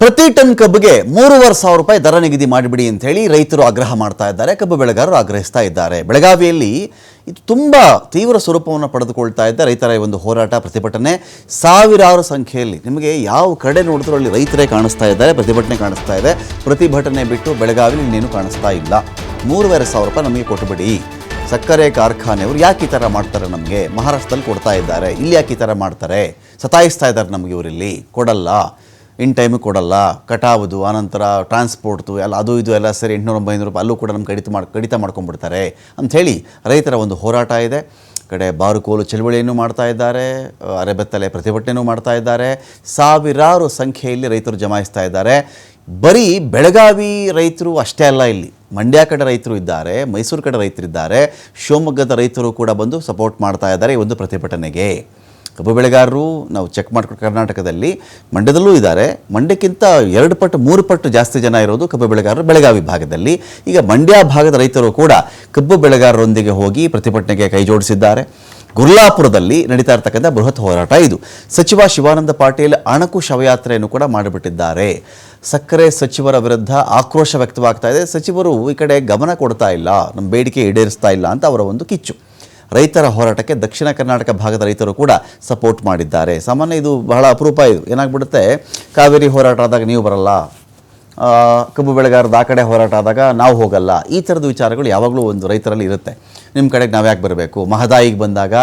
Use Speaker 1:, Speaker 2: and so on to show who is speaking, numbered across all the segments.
Speaker 1: ಪ್ರತಿ ಟನ್ ಕಬ್ಬಿಗೆ ಮೂರುವರೆ ಸಾವಿರ ರೂಪಾಯಿ ದರ ನಿಗದಿ ಮಾಡಿಬಿಡಿ ಅಂತ ಹೇಳಿ ರೈತರು ಆಗ್ರಹ ಮಾಡ್ತಾ ಇದ್ದಾರೆ, ಕಬ್ಬು ಬೆಳೆಗಾರರು ಆಗ್ರಹಿಸ್ತಾ ಇದ್ದಾರೆ. ಬೆಳಗಾವಿಯಲ್ಲಿ ಇದು ತುಂಬ ತೀವ್ರ ಸ್ವರೂಪವನ್ನು ಪಡೆದುಕೊಳ್ತಾ ಇದ್ದ ರೈತರ ಈ ಒಂದು ಹೋರಾಟ, ಪ್ರತಿಭಟನೆ. ಸಾವಿರಾರು ಸಂಖ್ಯೆಯಲ್ಲಿ ನಿಮಗೆ ಯಾವ ಕಡೆ ನೋಡಿದ್ರೂ ಅಲ್ಲಿ ರೈತರೇ ಕಾಣಿಸ್ತಾ ಇದ್ದಾರೆ, ಪ್ರತಿಭಟನೆ ಕಾಣಿಸ್ತಾ ಇದೆ. ಪ್ರತಿಭಟನೆ ಬಿಟ್ಟು ಬೆಳಗಾವಿಲಿ ಇನ್ನೇನು ಕಾಣಿಸ್ತಾ ಇಲ್ಲ. ಮೂರುವರೆ ಸಾವಿರ ರೂಪಾಯಿ ನಮಗೆ ಕೊಟ್ಟುಬಿಡಿ. ಸಕ್ಕರೆ ಕಾರ್ಖಾನೆಯವರು ಯಾಕೆ ಈ ಥರ ಮಾಡ್ತಾರೆ ನಮಗೆ? ಮಹಾರಾಷ್ಟ್ರದಲ್ಲಿ ಕೊಡ್ತಾ ಇದ್ದಾರೆ. ಇಲ್ಲಿ ಯಾಕೆ ಈ ಥರ ಮಾಡ್ತಾರೆ? ಸತಾಯಿಸ್ತಾ ಇದ್ದಾರೆ ನಮಗೆ ಇವರಿಲ್ಲಿ. ಕೊಡಲ್ಲ. ಇನ್ ಟೈಮಿಗೆ ಕೊಡಲ್ಲ, ಕಟಾವುದು, ಆನಂತರ ಟ್ರಾನ್ಸ್ಪೋರ್ಟ್ದು ಎಲ್ಲ ಅದು ಇದು ಎಲ್ಲ ಸೇರಿ ಎಂಟುನೂರ ಒಂಬೈನೂರು ರೂಪಾಯಿ ಅಲ್ಲೂ ಕೂಡ ನಮ್ಗೆ ಕಡಿತ ಮಾಡಿ, ಕಡಿತ ಮಾಡ್ಕೊಂಡ್ಬಿಡ್ತಾರೆ ಅಂಥೇಳಿ ರೈತರ ಒಂದು ಹೋರಾಟ ಇದೆ. ಕಡೆ ಬಾರುಕೋಲು ಚಳವಳಿಯನ್ನು ಮಾಡ್ತಾ ಇದ್ದಾರೆ, ಅರೆಬೆತ್ತಲೆ ಪ್ರತಿಭಟನೆಯೂ ಮಾಡ್ತಾ ಇದ್ದಾರೆ, ಸಾವಿರಾರು ಸಂಖ್ಯೆಯಲ್ಲಿ ರೈತರು ಜಮಾಯಿಸ್ತಾ ಇದ್ದಾರೆ. ಬರೀ ಬೆಳಗಾವಿ ರೈತರು ಅಷ್ಟೇ ಅಲ್ಲ ಇಲ್ಲಿ, ಮಂಡ್ಯ ಕಡೆ ರೈತರು ಇದ್ದಾರೆ, ಮೈಸೂರು ಕಡೆ ರೈತರಿದ್ದಾರೆ, ಶಿವಮೊಗ್ಗದ ರೈತರು ಕೂಡ ಬಂದು ಸಪೋರ್ಟ್ ಮಾಡ್ತಾ ಇದ್ದಾರೆ ಈ ಒಂದು ಪ್ರತಿಭಟನೆಗೆ. ಕಬ್ಬು ಬೆಳೆಗಾರರು ನಾವು ಚೆಕ್ ಮಾಡ್ಕೊಂಡು ಕರ್ನಾಟಕದಲ್ಲಿ ಮಂಡ್ಯದಲ್ಲೂ ಇದ್ದಾರೆ. ಮಂಡ್ಯಕ್ಕಿಂತ ಎರಡು ಪಟ್ಟು, ಮೂರು ಪಟ್ಟು ಜಾಸ್ತಿ ಜನ ಇರೋದು ಕಬ್ಬು ಬೆಳೆಗಾರರು ಬೆಳಗಾವಿ ಭಾಗದಲ್ಲಿ. ಈಗ ಮಂಡ್ಯ ಭಾಗದ ರೈತರು ಕೂಡ ಕಬ್ಬು ಬೆಳೆಗಾರರೊಂದಿಗೆ ಹೋಗಿ ಪ್ರತಿಭಟನೆಗೆ ಕೈ ಜೋಡಿಸಿದ್ದಾರೆ. ಗುರ್ಲಾಪುರದಲ್ಲಿ ನಡೀತಾ ಇರತಕ್ಕಂಥ ಬೃಹತ್ ಹೋರಾಟ ಇದು. ಸಚಿವ ಶಿವಾನಂದ ಪಾಟೀಲ್ ಅಣಕು ಶವಯಾತ್ರೆಯನ್ನು ಕೂಡ ಮಾಡಿಬಿಟ್ಟಿದ್ದಾರೆ. ಸಕ್ಕರೆ ಸಚಿವರ ವಿರುದ್ಧ ಆಕ್ರೋಶ ವ್ಯಕ್ತವಾಗ್ತಾ ಇದೆ. ಸಚಿವರು ಈ ಕಡೆ ಗಮನ ಕೊಡ್ತಾ ಇಲ್ಲ, ನಮ್ಮ ಬೇಡಿಕೆ ಈಡೇರಿಸ್ತಾ ಇಲ್ಲ ಅಂತ ಅವರ ಒಂದು ಕಿಚ್ಚು. ರೈತರ ಹೋರಾಟಕ್ಕೆ ದಕ್ಷಿಣ ಕರ್ನಾಟಕ ಭಾಗದ ರೈತರು ಕೂಡ ಸಪೋರ್ಟ್ ಮಾಡಿದ್ದಾರೆ. ಸಾಮಾನ್ಯ ಇದು ಬಹಳ ಅಪರೂಪ ಇದು. ಏನಾಗ್ಬಿಡುತ್ತೆ? ಕಾವೇರಿ ಹೋರಾಟ ಆದಾಗ ನೀವು ಬರಲ್ಲ. ಕಬ್ಬು ಬೆಳೆಗಾರದ ಆ ಕಡೆ ಹೋರಾಟ ಆದಾಗ ನಾವು ಹೋಗಲ್ಲ. ಈ ಥರದ ವಿಚಾರಗಳು ಯಾವಾಗಲೂ ಒಂದು ರೈತರಲ್ಲಿ ಇರುತ್ತೆ. ನಿಮ್ಮ ಕಡೆಗೆ ನಾವು ಯಾಕೆ ಬರಬೇಕು? ಮಹದಾಯಿಗೆ ಬಂದಾಗ,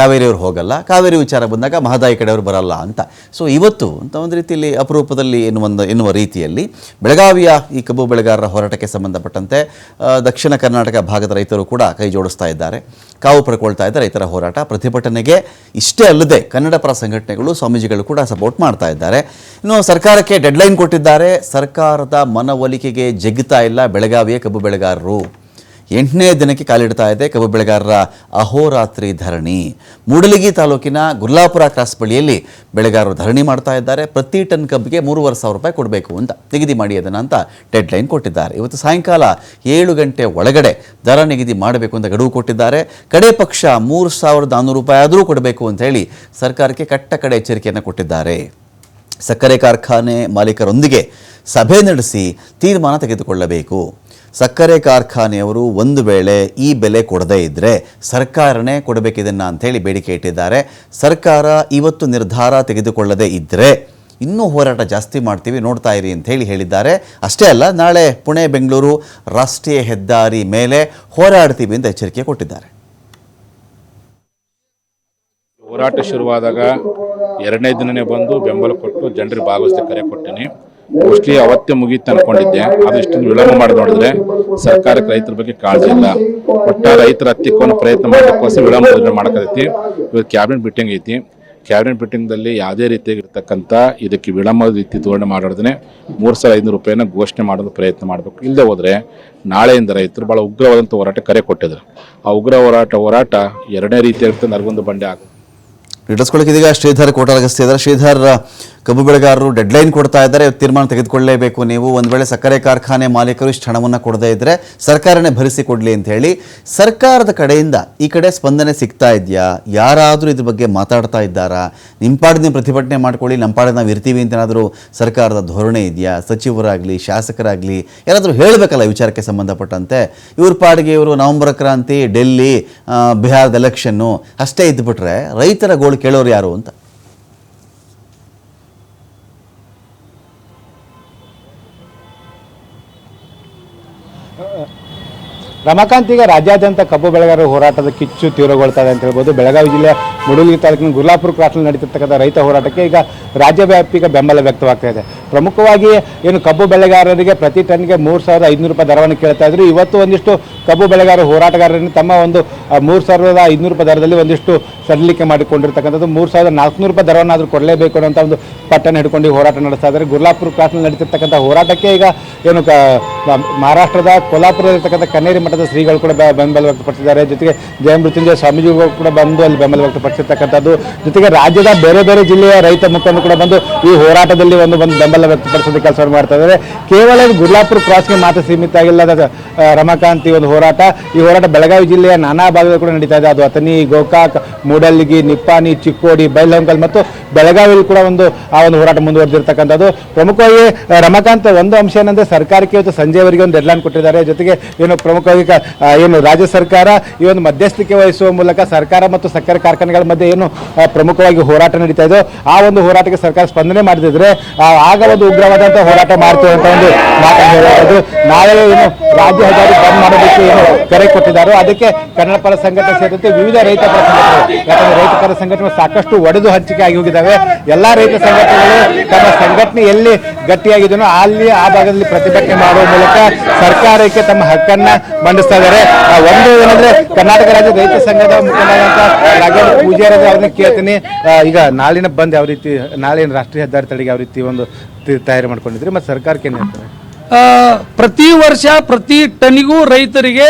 Speaker 1: ಕಾವೇರಿಯವರು ಹೋಗಲ್ಲ. ಕಾವೇರಿ ವಿಚಾರ ಬಂದಾಗ ಮಹದಾಯಿ ಕಡೆಯವರು ಬರಲ್ಲ ಅಂತ. ಸೊ ಇವತ್ತು ಅಂತ ಒಂದು ರೀತಿಯಲ್ಲಿ ಅಪರೂಪದಲ್ಲಿ ಎನ್ನುವ ಒಂದು ಎನ್ನುವ ರೀತಿಯಲ್ಲಿ ಬೆಳಗಾವಿಯ ಈ ಕಬ್ಬು ಬೆಳೆಗಾರರ ಹೋರಾಟಕ್ಕೆ ಸಂಬಂಧಪಟ್ಟಂತೆ ದಕ್ಷಿಣ ಕರ್ನಾಟಕ ಭಾಗದ ರೈತರು ಕೂಡ ಕೈ ಜೋಡಿಸ್ತಾ ಇದ್ದಾರೆ. ಕಾವು ಪಡ್ಕೊಳ್ತಾ ಇದ್ದಾರೆ ರೈತರ ಹೋರಾಟ. ಪ್ರತಿಭಟನೆಗೆ ಇಷ್ಟೇ ಅಲ್ಲದೆ ಕನ್ನಡ ಪರ ಸಂಘಟನೆಗಳು, ಸ್ವಾಮೀಜಿಗಳು ಕೂಡ ಸಪೋರ್ಟ್ ಮಾಡ್ತಾ ಇದ್ದಾರೆ. ಇನ್ನು ಸರ್ಕಾರಕ್ಕೆ ಡೆಡ್ಲೈನ್ ಕೊಟ್ಟಿದ್ದಾರೆ. ಸರ್ಕಾರದ ಮನವೊಲಿಕೆಗೆ ಜಗ್ತಾ ಇಲ್ಲ ಬೆಳಗಾವಿಯ ಕಬ್ಬು ಬೆಳೆಗಾರರು. ಎಂಟನೇ ದಿನಕ್ಕೆ ಕಾಲಿಡ್ತಾ ಇದೆ ಕಬ್ಬು ಬೆಳೆಗಾರರ ಅಹೋರಾತ್ರಿ ಧರಣಿ. ಮೂಡಲಗಿ ತಾಲೂಕಿನ ಗುರ್ಲಾಪುರ ಕ್ರಾಸ್ ಬಳಿಯಲ್ಲಿ ಬೆಳೆಗಾರರು ಧರಣಿ ಮಾಡ್ತಾ ಇದ್ದಾರೆ. ಪ್ರತಿ ಟನ್ ಕಬ್ಬಿಗೆ ಮೂರುವರೆ ಸಾವಿರ ರೂಪಾಯಿ ಕೊಡಬೇಕು ಅಂತ ನಿಗದಿ ಮಾಡಿ ಅದನ್ನು ಅಂತ ಡೆಡ್ಲೈನ್ ಕೊಟ್ಟಿದ್ದಾರೆ. ಇವತ್ತು ಸಾಯಂಕಾಲ ಏಳು ಗಂಟೆ ಒಳಗಡೆ ದರ ನಿಗದಿ ಮಾಡಬೇಕು ಅಂತ ಗಡುವು ಕೊಟ್ಟಿದ್ದಾರೆ. ಕಡೆ ಪಕ್ಷ ಮೂರು ಸಾವಿರದ ನಾನ್ನೂರು ರೂಪಾಯಿ ಆದರೂ ಕೊಡಬೇಕು ಅಂತ ಹೇಳಿ ಸರ್ಕಾರಕ್ಕೆ ಕಟ್ಟ ಕಡೆ ಎಚ್ಚರಿಕೆಯನ್ನು ಕೊಟ್ಟಿದ್ದಾರೆ. ಸಕ್ಕರೆ ಕಾರ್ಖಾನೆ ಮಾಲೀಕರೊಂದಿಗೆ ಸಭೆ ನಡೆಸಿ ತೀರ್ಮಾನ ತೆಗೆದುಕೊಳ್ಳಬೇಕು. ಸಕ್ಕರೆ ಕಾರ್ಖಾನೆಯವರು ಒಂದು ವೇಳೆ ಈ ಬೆಲೆ ಕೊಡದೇ ಇದ್ದರೆ ಸರ್ಕಾರನೇ ಕೊಡಬೇಕಿದನ್ನು ಅಂಥೇಳಿ ಬೇಡಿಕೆ ಇಟ್ಟಿದ್ದಾರೆ. ಸರ್ಕಾರ ಇವತ್ತು ನಿರ್ಧಾರ ತೆಗೆದುಕೊಳ್ಳದೇ ಇದ್ದರೆ ಇನ್ನೂ ಹೋರಾಟ ಜಾಸ್ತಿ ಮಾಡ್ತೀವಿ, ನೋಡ್ತಾ ಇರಿ ಅಂತ ಹೇಳಿ ಹೇಳಿದ್ದಾರೆ. ಅಷ್ಟೇ ಅಲ್ಲ, ನಾಳೆ ಪುಣೆ, ಬೆಂಗಳೂರು ರಾಷ್ಟ್ರೀಯ ಹೆದ್ದಾರಿ ಮೇಲೆ ಹೋರಾಡ್ತೀವಿ ಅಂತ ಎಚ್ಚರಿಕೆ ಕೊಟ್ಟಿದ್ದಾರೆ.
Speaker 2: ಹೋರಾಟ ಶುರುವಾದಾಗ ಎರಡನೇ ದಿನನೇ ಬಂದು ಬೆಂಬಲ ಕೊಟ್ಟು ಜನರಿಗೆ ಭಾಗವಹಿಸಿ ಕರೆ ಕೊಟ್ಟೇನೆ. ಮೋಸ್ಟ್ಲಿ ಅವತ್ತೆ ಮುಗೀತು ಅನ್ಕೊಂಡಿದ್ದೆ. ಅದು ಇಷ್ಟೊಂದು ವಿಳಂಬ ಮಾಡಿ ನೋಡಿದ್ರೆ ಸರ್ಕಾರಕ್ಕೆ ರೈತರ ಬಗ್ಗೆ ಕಾಳಜಿ ಇಲ್ಲ. ಒಟ್ಟ ರೈತರ ಹತ್ತಿಕ್ಕೊಂಡು ಪ್ರಯತ್ನ ಮಾಡೋಕ್ಕೋಸ್ಕರ ವಿಳಂಬ ಮಾಡಕತ್ತೈತಿ. ಇವತ್ತು ಕ್ಯಾಬಿನೆಟ್ ಮೀಟಿಂಗ್ ಐತಿ. ಕ್ಯಾಬಿನೆಟ್ ಮೀಟಿಂಗ್ದಲ್ಲಿ ಯಾವುದೇ ರೀತಿಯಾಗಿರ್ತಕ್ಕಂಥ ಇದಕ್ಕೆ ವಿಳಂಬದ ರೀತಿ ಧೋರಣೆ ಮಾಡೋದನ್ನೇ ಮೂರು ಸಾವಿರ ಐನೂರು ರೂಪಾಯಿನ ಘೋಷಣೆ ಮಾಡೋದು ಪ್ರಯತ್ನ ಮಾಡಬೇಕು. ಇಲ್ಲದೆ ಹೋದರೆ ನಾಳೆಯಿಂದ ರೈತರು ಭಾಳ ಉಗ್ರವಾದಂಥ ಹೋರಾಟ ಕರೆ ಕೊಟ್ಟಿದ್ರು. ಆ ಉಗ್ರ ಹೋರಾಟ ಹೋರಾಟ ಎರಡನೇ ರೀತಿಯಾಗಿರ್ತದೆ ನರಗೊಂದು ಬಂಡೆ ಆಗ
Speaker 1: ಇಡಿಸ್ಕೊಳ್ಳೋಕೆ ಇದೀಗ ಶ್ರೀಧರ್ ಕೋಟಾರಗಸ್ತಿ ಇದ್ದಾರೆ ಶ್ರೀಧರ್ ಕಬ್ಬು ಬೆಳೆಗಾರರು ಡೆಡ್ಲೈನ್ ಕೊಡ್ತಾ ಇದ್ದಾರೆ ತೀರ್ಮಾನ ತೆಗೆದುಕೊಳ್ಳಲೇಬೇಕು. ನೀವು ಒಂದು ವೇಳೆ ಸಕ್ಕರೆ ಕಾರ್ಖಾನೆ ಮಾಲೀಕರು ಇಷ್ಟು ಹಣವನ್ನು ಕೊಡದೇ ಇದ್ದರೆ ಸರ್ಕಾರನೇ ಭರಿಸಿ ಕೊಡಲಿ ಅಂತ ಹೇಳಿ ಸರ್ಕಾರದ ಕಡೆಯಿಂದ ಈ ಕಡೆ ಸ್ಪಂದನೆ ಸಿಗ್ತಾ ಇದೆಯಾ? ಯಾರಾದರೂ ಇದ್ರ ಬಗ್ಗೆ ಮಾತಾಡ್ತಾ ಇದ್ದಾರಾ? ನಿಮ್ಮ ಪಾಡಿ ನೀವು ಪ್ರತಿಭಟನೆ ಮಾಡ್ಕೊಳ್ಳಿ ನಮ್ಮ ಪಾಡಿ ನಾವು ಇರ್ತೀವಿ ಅಂತ ಏನಾದರೂ ಸರ್ಕಾರದ ಧೋರಣೆ ಇದೆಯಾ? ಸಚಿವರಾಗಲಿ, ಶಾಸಕರಾಗಲಿ, ಯಾರಾದರೂ ಹೇಳಬೇಕಲ್ಲ ವಿಚಾರಕ್ಕೆ ಸಂಬಂಧಪಟ್ಟಂತೆ? ಇವ್ರ ಪಾಡಿಗೆ ಇವರು ನವೆಂಬರ್ ಕ್ರಾಂತಿ, ಡೆಲ್ಲಿ ಬಿಹಾರದ ಎಲೆಕ್ಷನ್ನು ಅಷ್ಟೇ ಇದ್ದುಬಿಟ್ರೆ ರೈತರ ಗೋಳು ಕೇಳೋರು ಯಾರು ಅಂತ.
Speaker 3: ರಮಾಕಾಂತ್ ಈಗ ರಾಜ್ಯಾದ್ಯಂತ ಕಬ್ಬು ಬೆಳೆಗಾರರ ಹೋರಾಟದ ಕಿಚ್ಚು ತೀವ್ರಗೊಳ್ತಾ ಅಂತ ಹೇಳ್ಬೋದು. ಬೆಳಗಾವಿ ಜಿಲ್ಲೆ ಮುಡುಲ್ಗಿ ತಾಲೂಕಿನ ಗುರ್ಲಾಪುರ ಕ್ರಾಸ್ನಲ್ಲಿ ನಡೀತಿರ್ತಕ್ಕಂಥ ರೈತ ಹೋರಾಟಕ್ಕೆ ಈಗ ರಾಜ್ಯವ್ಯಾಪಿ ಈಗ ಬೆಂಬಲ ವ್ಯಕ್ತವಾಗ್ತಾ ಇದೆ. ಪ್ರಮುಖವಾಗಿ ಏನು ಕಬ್ಬು ಬೆಳೆಗಾರರಿಗೆ ಪ್ರತಿ ಟನ್ಗೆ ಮೂರು ಸಾವಿರದ ಐದುನೂರು ರೂಪಾಯಿ ದರವನ್ನು ಕೇಳ್ತಾ ಇದ್ರು. ಇವತ್ತು ಒಂದಿಷ್ಟು ಕಬ್ಬು ಬೆಳೆಗಾರ ಹೋರಾಟಗಾರರನ್ನು ತಮ್ಮ ಒಂದು ಮೂರು ಸಾವಿರದ ಐದುನೂರು ರೂಪಾಯಿ ದರದಲ್ಲಿ ಒಂದಿಷ್ಟು ಸಡಿಲಿಕೆ ಮಾಡಿಕೊಂಡಿರ್ತಕ್ಕಂಥದ್ದು. ಮೂರು ಸಾವಿರದ ನಾಲ್ಕುನೂರು ರೂಪಾಯಿ ದರವನ್ನಾದರೂ ಕೊಡಲೇಬೇಕು ಅನ್ನೋಂಥ ಒಂದು ಪಟ್ಟಣ ಹಿಡ್ಕೊಂಡು ಹೋರಾಟ ನಡೆಸ್ತಾ ಇದ್ದಾರೆ. ಗುರ್ಲಾಪುರ ಕ್ರಾಸ್ನಲ್ಲಿ ನಡೀತಿರ್ತಕ್ಕಂಥ ಹೋರಾಟಕ್ಕೆ ಈಗ ಏನು, ಕ ಮಹಾರಾಷ್ಟ್ರದ ಕೊಲ್ಲಾಪುರದಲ್ಲಿರ್ತಕ್ಕಂಥ ಕನ್ನೇರಿ ಮಠದ ಶ್ರೀಗಳು ಕೂಡ ಬೆಂಬಲ ವ್ಯಕ್ತಪಡಿಸಿದ್ದಾರೆ. ಜೊತೆಗೆ ಜಯ ಮೃತ್ಯುಂಜಯ ಸ್ವಾಮೀಜಿಗಳು ಕೂಡ ಬಂದು ಅಲ್ಲಿ ಬೆಂಬಲ ವ್ಯಕ್ತಪಡಿಸಿರ್ತಕ್ಕಂಥದ್ದು. ಜೊತೆಗೆ ರಾಜ್ಯದ ಬೇರೆ ಬೇರೆ ಜಿಲ್ಲೆಯ ರೈತ ಮುಖಂಡರು ಕೂಡ ಬಂದು ಈ ಹೋರಾಟದಲ್ಲಿ ಒಂದು ಬಂದು ಬೆಂಬಲ ವ್ಯಕ್ತಪಡಿಸಿದ ವ್ಯಕ್ತಪಡಿಸೋದಕ್ಕೆ ಕೆಲಸ ಮಾಡ್ತಾ ಇದ್ದಾರೆ ಕೇವಲ ಗುರ್ಲಾಪುರ ಕ್ರಾಸ್ಗೆ ಮಾತ್ರ ಸೀಮಿತ ಆಗಿಲ್ಲದ ರಮಾಕಾಂತಿ ಒಂದು ಹೋರಾಟ. ಈ ಹೋರಾಟ ಬೆಳಗಾವಿ ಜಿಲ್ಲೆಯ ನಾನಾ ಭಾಗದಲ್ಲಿ ಕೂಡ ನಡೀತಾ ಇದೆ. ಅದು ಅಥನಿ ಗೋಕಾಕ್ ಮೂಡಲ್ಗಿ ನಿಪ್ಪಾನಿ ಚಿಕ್ಕೋಡಿ, ಬೈಲಹೊಂಗಲ್ ಮತ್ತು ಬೆಳಗಾವಿಯಲ್ಲಿ ಕೂಡ ಒಂದು, ಆ ಒಂದು ಹೋರಾಟ ಮುಂದುವರೆದಿರ್ತಕ್ಕಂಥದ್ದು. ಪ್ರಮುಖವಾಗಿ ರಮಾಕಾಂತ್ ಒಂದು ಅಂಶ ಏನಂದ್ರೆ ಸರ್ಕಾರಕ್ಕೆ ಇವತ್ತು ಸಂಜೆವರೆಗೆ ಒಂದು ಡೆಡ್ಲೈನ್ ಕೊಟ್ಟಿದ್ದಾರೆ. ಜೊತೆಗೆ ಏನು ಪ್ರಮುಖವಾಗಿ ಆ, ಏನು ರಾಜ್ಯ ಸರ್ಕಾರ ಈ ಒಂದು ಮಧ್ಯಸ್ಥಿಕೆ ವಹಿಸುವ ಮೂಲಕ ಸರ್ಕಾರ ಮತ್ತು ಸಕ್ಕರೆ ಕಾರ್ಖಾನೆಗಳ ಮಧ್ಯೆ ಏನು ಪ್ರಮುಖವಾಗಿ ಹೋರಾಟ ನಡೀತಾ ಇದೆಯೋ ಆ ಒಂದು ಹೋರಾಟಕ್ಕೆ ಸರ್ಕಾರ ಸ್ಪಂದನೆ ಮಾಡದಿದ್ರೆ ಆ, ಆಗ ಒಂದು ಉಗ್ರವಾದಂತಹ ಹೋರಾಟ ಮಾಡ್ತೇವೆ ಅಂತ ಒಂದು ಮಾತನ್ನು ನಾಳೆ ಏನು ರಾಜ್ಯ ಹೆದ್ದಾರಿ ಬಂದ್ ಮಾಡೋದಕ್ಕೆ ಏನು ಕರೆ ಕೊಟ್ಟಿದ್ದಾರೋ ಅದಕ್ಕೆ ಕನ್ನಡ ಪರ ಸಂಘಟನೆ ಸೇರಿದಂತೆ ವಿವಿಧ ರೈತ ಪರ ಸಂಘಟನೆಗಳು ಯಾಕಂದ್ರೆ ರೈತ ಪರ ಸಂಘಟನೆ ಸಾಕಷ್ಟು ಒಡೆದು ಹಂಚಿಕೆ ಆಗಿ ಹೋಗಿದ್ದಾವೆ. ಎಲ್ಲಾ ರೈತ ಸಂಘಟನೆಗಳು ತಮ್ಮ ಸಂಘಟನೆ ಎಲ್ಲಿ ಗಟ್ಟಿಯಾಗಿದೆಯೋ ಅಲ್ಲಿ ಆ ಭಾಗದಲ್ಲಿ ಪ್ರತಿಭಟನೆ ಮಾಡುವ ಮೂಲಕ ಸರ್ಕಾರಕ್ಕೆ ತಮ್ಮ ಹಕ್ಕನ್ನ ಮಂಡಿಸ್ತಾ ಇದ್ದಾರೆ. ಒಂದು ಏನಂದ್ರೆ ಕರ್ನಾಟಕ ರಾಜ್ಯ ರೈತ ಸಂಘದ ಮುಖಂಡರಾದಂತ ರಾಘವೇಂದ್ರ ಪೂಜಾರ ಅವ್ರನ್ನ ಕೇಳ್ತೀನಿ. ಈಗ ನಾಳಿನ ಬಂದ್ ಯಾವ ರೀತಿ, ನಾಳಿನ ರಾಷ್ಟ್ರೀಯ ಹೆದ್ದಾರಿ ತಡೆಗೆ ಯಾವ ರೀತಿ ಒಂದು ತಯಾರಿ ಮಾಡ್ಕೊಂಡಿದ್ರಿ ಮತ್ತೆ ಸರ್ಕಾರಕ್ಕೆ ಏನ್ ಹೇಳ್ತಾರೆ?
Speaker 4: ಪ್ರತಿ ವರ್ಷ ಪ್ರತಿ ಟನ್ನಿಗೂ ರೈತರಿಗೆ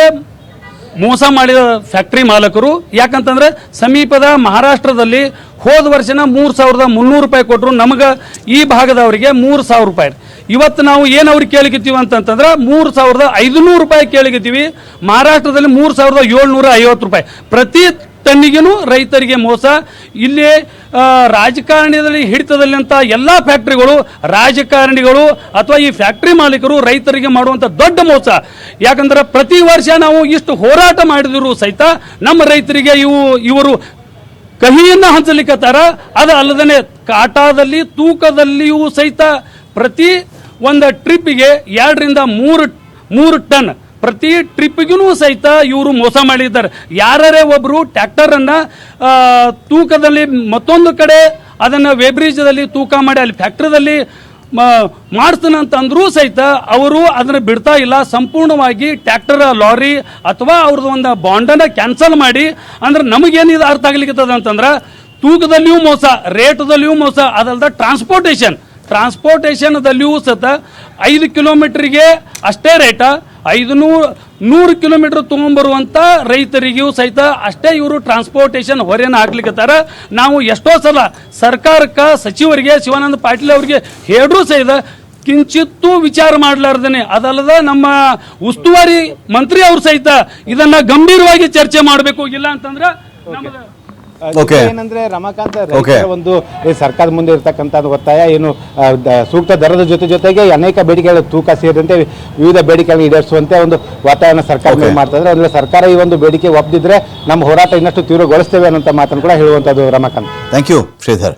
Speaker 4: ಮೋಸ ಮಾಡಿದ ಫ್ಯಾಕ್ಟ್ರಿ ಮಾಲಕರು. ಯಾಕಂತಂದ್ರೆ ಸಮೀಪದ ಮಹಾರಾಷ್ಟ್ರದಲ್ಲಿ ಹೋದ ವರ್ಷನ ಮೂರು ಸಾವಿರದ ಮುನ್ನೂರು ರೂಪಾಯಿ ಕೊಟ್ಟರು ನಮಗೆ ಈ ಭಾಗದವರಿಗೆ ಮೂರು ಸಾವಿರ ರೂಪಾಯಿ. ಇವತ್ತು ನಾವು ಏನು ಅವ್ರಿಗೆ ಕೇಳಿಕತ್ತೀವಿ ಅಂತಂತಂದ್ರೆ ಮೂರು ಸಾವಿರದ ಐದುನೂರು ರೂಪಾಯಿ ಕೇಳಿಕತ್ತೀವಿ. ಮಹಾರಾಷ್ಟ್ರದಲ್ಲಿ ಮೂರು ಸಾವಿರದ ಏಳ್ನೂರ ಐವತ್ತು ರೂಪಾಯಿ. ಪ್ರತಿ ಟನ್ನಿಗೂ ರೈತರಿಗೆ ಮೋಸ. ಇಲ್ಲಿ ರಾಜಕಾರಣದಲ್ಲಿ ರಾಜಕಾರಣದಲ್ಲಿ ಹಿಡಿತದಲ್ಲಿಂತ ಎಲ್ಲ ಫ್ಯಾಕ್ಟ್ರಿಗಳು, ರಾಜಕಾರಣಿಗಳು ಅಥವಾ ಈ ಫ್ಯಾಕ್ಟ್ರಿ ಮಾಲೀಕರು ರೈತರಿಗೆ ಮಾಡುವಂಥ ದೊಡ್ಡ ಮೋಸ. ಯಾಕಂದ್ರೆ ಪ್ರತಿ ವರ್ಷ ನಾವು ಇಷ್ಟು ಹೋರಾಟ ಮಾಡಿದ್ರು ಸಹಿತ ನಮ್ಮ ರೈತರಿಗೆ ಇವು, ಇವರು ಕಹಿಯನ್ನ ಹಂಚಲಿಕ್ಕತ್ತಾರ ಅದು ಅಲ್ಲದೇ ಕಾಟಾದಲ್ಲಿ, ತೂಕದಲ್ಲಿಯೂ ಸಹಿತ ಪ್ರತಿ ಒಂದು ಟ್ರಿಪ್ಪಿಗೆ ಎರಡರಿಂದ ಮೂರು ಮೂರು ಟನ್. ಪ್ರತಿ ಟ್ರಿಪ್ಪಿಗೂ ಸಹಿತ ಇವರು ಮೋಸ ಮಾಡಿದ್ದಾರೆ. ಯಾರೇ ಒಬ್ಬರು ಟ್ಯಾಕ್ಟರನ್ನು ತೂಕದಲ್ಲಿ ಮತ್ತೊಂದು ಕಡೆ ಅದನ್ನು ವೇಬ್ರಿಜ್ದಲ್ಲಿ ತೂಕ ಮಾಡಿ ಅಲ್ಲಿ ಫ್ಯಾಕ್ಟ್ರಿದಲ್ಲಿ ಅಂತಂದ್ರೂ ಸಹಿತ ಅವರು ಅದನ್ನು ಬಿಡ್ತಾ ಇಲ್ಲ. ಸಂಪೂರ್ಣವಾಗಿ ಟ್ಯಾಕ್ಟರ್ ಲಾರಿ ಅಥವಾ ಅವ್ರದ್ದು ಒಂದು ಬಾಂಡನ್ನು ಕ್ಯಾನ್ಸಲ್ ಮಾಡಿ, ಅಂದ್ರೆ ನಮಗೇನಿದು ಅರ್ಥ ಆಗ್ಲಿಕ್ಕೆ ಅಂತಂದ್ರೆ, ತೂಕದಲ್ಲಿಯೂ ಮೋಸ, ರೇಟ್ದಲ್ಲಿಯೂ ಮೋಸ ಅದಲ್ಲದೆ ಟ್ರಾನ್ಸ್ಪೋರ್ಟೇಷನ್ ಟ್ರಾನ್ಸ್ಪೋರ್ಟೇಷನ್ದಲ್ಲಿಯೂ ಸತ ಐದು ಕಿಲೋಮೀಟ್ರಿಗೆ ಅಷ್ಟೇ ರೇಟ ಐದು ನೂರು ನೂರು ಕಿಲೋಮೀಟ್ರ್ ತೊಗೊಂಬರುವಂಥ ರೈತರಿಗೂ ಸಹಿತ ಅಷ್ಟೇ ಇವರು ಟ್ರಾನ್ಸ್ಪೋರ್ಟೇಷನ್ ಹೊರೆಯನ್ನು ಹಾಕ್ಲಿಕ್ಕತ್ತಾರ ನಾವು ಎಷ್ಟೋ ಸಲ ಸರ್ಕಾರಕ್ಕೆ, ಸಚಿವರಿಗೆ, ಶಿವಾನಂದ ಪಾಟೀಲ್ ಅವರಿಗೆ ಹೇಳ್ರೂ ಸಹಿತ ಕಿಂಚಿತ್ತೂ ವಿಚಾರ ಮಾಡಲಾರ್ದೇನೆ ಅದಲ್ಲದ ನಮ್ಮ ಉಸ್ತುವಾರಿ ಮಂತ್ರಿ ಅವರು ಸಹಿತ ಇದನ್ನು ಗಂಭೀರವಾಗಿ ಚರ್ಚೆ ಮಾಡಬೇಕು, ಇಲ್ಲ ಅಂತಂದ್ರೆ
Speaker 1: Okay.
Speaker 3: ಏನಂದ್ರೆ ರಮಾಕಾಂತ್ ರೈತರ ಒಂದು ಸರ್ಕಾರದ ಮುಂದೆ ಇರ್ತಕ್ಕಂತ ಒತ್ತಾಯ ಏನು ಸೂಕ್ತ ದರದ ಜೊತೆ ಜೊತೆಗೆ ಅನೇಕ ಬೇಡಿಕೆಗಳ ತೂಕ ಸೇರಿದಂತೆ ವಿವಿಧ ಬೇಡಿಕೆಗಳನ್ನು ಈಡೇರಿಸುವಂತೆ ಒಂದು ವಾತಾವರಣ ಸರ್ಕಾರ. ಮಾಡ್ತಾ ಇದ್ರೆ ಅಂದ್ರೆ ಸರ್ಕಾರ ಈ ಒಂದು ಬೇಡಿಕೆ ಒಪ್ಪದಿದ್ರೆ ನಮ್ಮ ಹೋರಾಟ ಇನ್ನಷ್ಟು ತೀವ್ರಗೊಳಿಸ್ತೇವೆ ಅನ್ನೋ ಮಾತನ್ನು ಕೂಡ ಹೇಳುವಂತದ್ದು ರಮಾಕಾಂತ್.
Speaker 1: Thank you Shridhar.